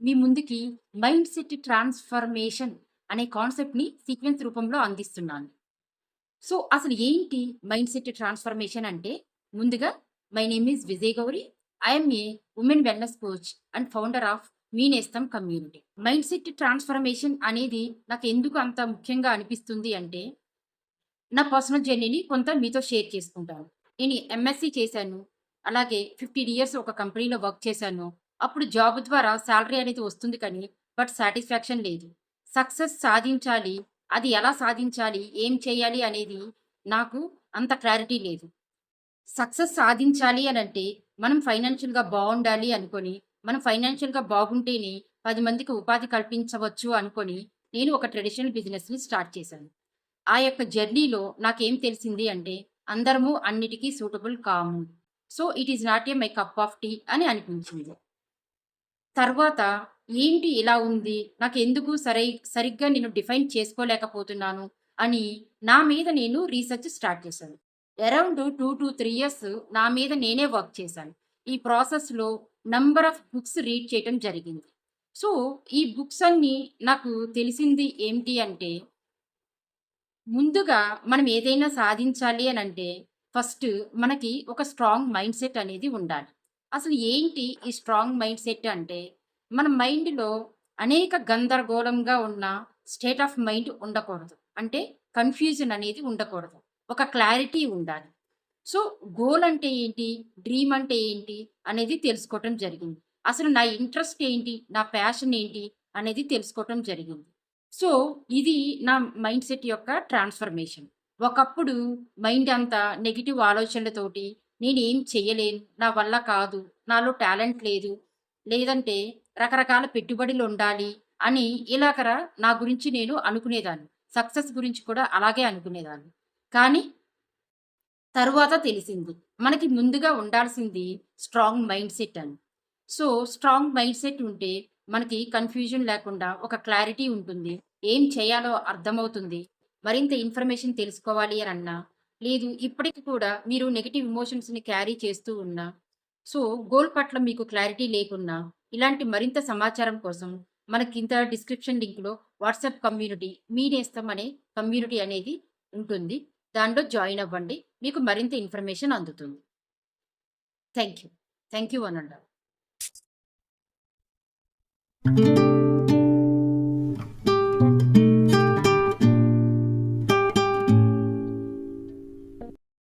మీ mind set transformation అనే కాన్సెప్ట్‌ని sequence రూపంలో అందిస్తున్నాను. సో, అసలు ఏంటి మైండ్ సెట్ ట్రాన్స్ఫర్మేషన్ అంటే, ముందుగా my name is Vijay Gauri. I a women wellness coach and founder of Mee Nestham community. Mind set transformation అనేది నాకు ఎందుకు అంత ముఖ్యంగా అనిపిస్తుంది అంటే, నా పర్సనల్ జర్నీని కొంత మీతో షేర్ చేసుకుంటాను. నేను ఎంఎస్‌సి చేశాను. అలాగే 15 ఇయర్స్ ఒక కంపెనీలో వర్క్ చేశాను. అప్పుడు జాబ్ ద్వారా శాలరీ అనేది వస్తుంది కానీ, బట్ సాటిస్ఫాక్షన్ లేదు. సక్సెస్ సాధించాలి. అది ఎలా సాధించాలి? ఏం చేయాలి? అనేది నాకు అంత క్లారిటీ లేదు. సక్సెస్ సాధించాలి అని అంటే మనం ఫైనాన్షియల్‌గా బాగుండాలి అనుకొని మనం ఫైనాన్షియల్‌గా బాగుంటేనే పది మందికి ఉపాధి కల్పించవచ్చు అనుకొని నేను ఒక ట్రెడిషనల్ బిజినెస్‌ని స్టార్ట్ చేశాను. ఆ యొక్క జర్నీలో నాకేం తెలిసింది అంటే, అందరము అన్నిటికీ సూటబుల్ కాము. So, it is not a my cup of tea అని అనిపించింది. తర్వాత ఏంటి ఇలా ఉంది? నాకెందుకు సరై సరిగ్గా నేను డిఫైన్ చేసుకోలేకపోతున్నాను అని నా మీద నేను రీసెర్చ్ స్టార్ట్ చేశాను. అరౌండ్ 2-3 ఇయర్స్ నా మీద నేనే వర్క్ చేశాను. ఈ ప్రాసెస్‌లో నంబర్ ఆఫ్ బుక్స్ రీడ్ చేయటం జరిగింది. సో, ఈ బుక్స్ అన్నీ నాకు తెలిసింది ఏంటి అంటే ముందుగా మనం ఏదైనా సాధించాలి అని అంటే ఫస్ట్ మనకి ఒక స్ట్రాంగ్ మైండ్ సెట్ అనేది ఉండాలి. అసలు ఏంటి ఈ స్ట్రాంగ్ మైండ్ సెట్ అంటే, మన మైండ్‌లో అనేక గందరగోళంగా ఉన్న స్టేట్ ఆఫ్ మైండ్ ఉండకూడదు. అంటే కన్‌ఫ్యూజన్ అనేది ఉండకూడదు. ఒక క్లారిటీ ఉండాలి. సో, గోల్ అంటే ఏంటి? డ్రీమ్ అంటే ఏంటి? అనేది తెలుసుకోవటం జరిగింది. అసలు నా ఇంట్రెస్ట్ ఏంటి? నా ప్యాషన్ ఏంటి? అనేది తెలుసుకోవటం జరిగింది. సో, ఇది నా మైండ్ సెట్ యొక్క ట్రాన్స్ఫర్మేషన్. ఒకప్పుడు మైండ్ అంతా నెగిటివ్ ఆలోచనలతోటి నేనేం చెయ్యలేను. నా వల్ల కాదు. నాలో టాలెంట్ లేదు. లేదంటే రకరకాల పెట్టుబడులు ఉండాలి అని ఇలాగర నా గురించి నేను అనుకునేదాన్ని. సక్సెస్ గురించి కూడా అలాగే అనుకునేదాన్ని. కానీ తరువాత తెలిసింది. మనకి ముందుగా ఉండాల్సింది స్ట్రాంగ్ మైండ్ సెట్ అని. సో, స్ట్రాంగ్ మైండ్ సెట్ ఉంటే మనకి కన్‌ఫ్యూజన్ లేకుండా ఒక క్లారిటీ ఉంటుంది. ఏం చేయాలో అర్థమవుతుంది. మరింత ఇన్ఫర్మేషన్ తెలుసుకోవాలి అని అన్నా లేదు ఇప్పటికి కూడా మీరు నెగిటివ్ ఎమోషన్స్‌ని క్యారీ చేస్తూ ఉన్నా, సో, గోల్ పట్ల మీకు క్లారిటీ లేకున్నా, ఇలాంటి మరింత సమాచారం కోసం మనకి ఇంత డిస్క్రిప్షన్ లింక్‌లో వాట్సాప్ కమ్యూనిటీ మీ నేస్తం అనే కమ్యూనిటీ అనేది ఉంటుంది. దాంట్లో జాయిన్ అవ్వండి. మీకు మరింత ఇన్ఫర్మేషన్ అందుతుంది. Thank you. Thank you one and